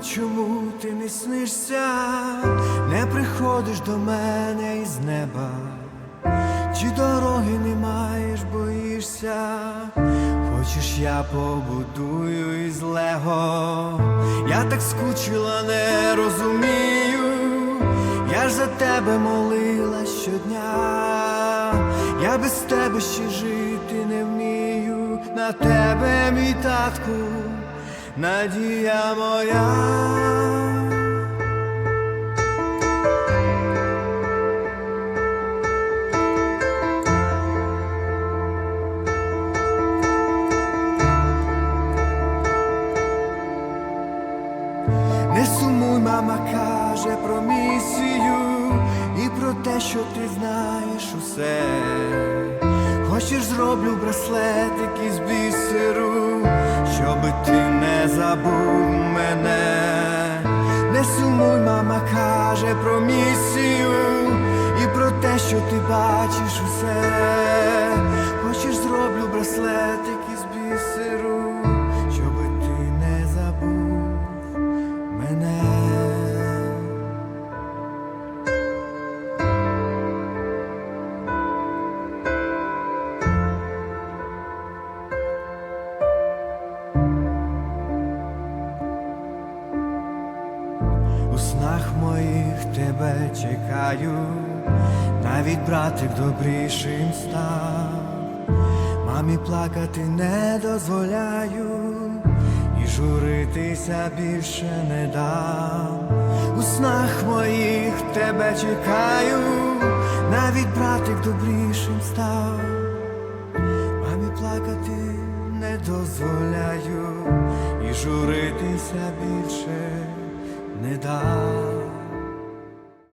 чому ти не снишся, не приходиш до мене із неба, чи дороги не маєш, боїшся, хочеш, я побудую із лего, я так скучила, не розумію, я ж за тебе молила щодня, я без тебе ще жити не вмію, на тебе, мій татку, надія моя. Не мама каже про місію і про те, що ти знаєш усе. Хочеш, зроблю браслетик із бісеру, щоби ти забув мене. Не сумуй, мама каже про місію і про те, що ти бачиш усе. Хочеш, зроблю браслетик із бісеру, У снах моїх тебе чекаю, навіть братик добрішим став, мамі плакати не дозволяю, і журитися більше не дам. У снах моїх тебе чекаю, навіть братик добрішим став, мамі плакати не дозволяю, і журитися більше ねだ。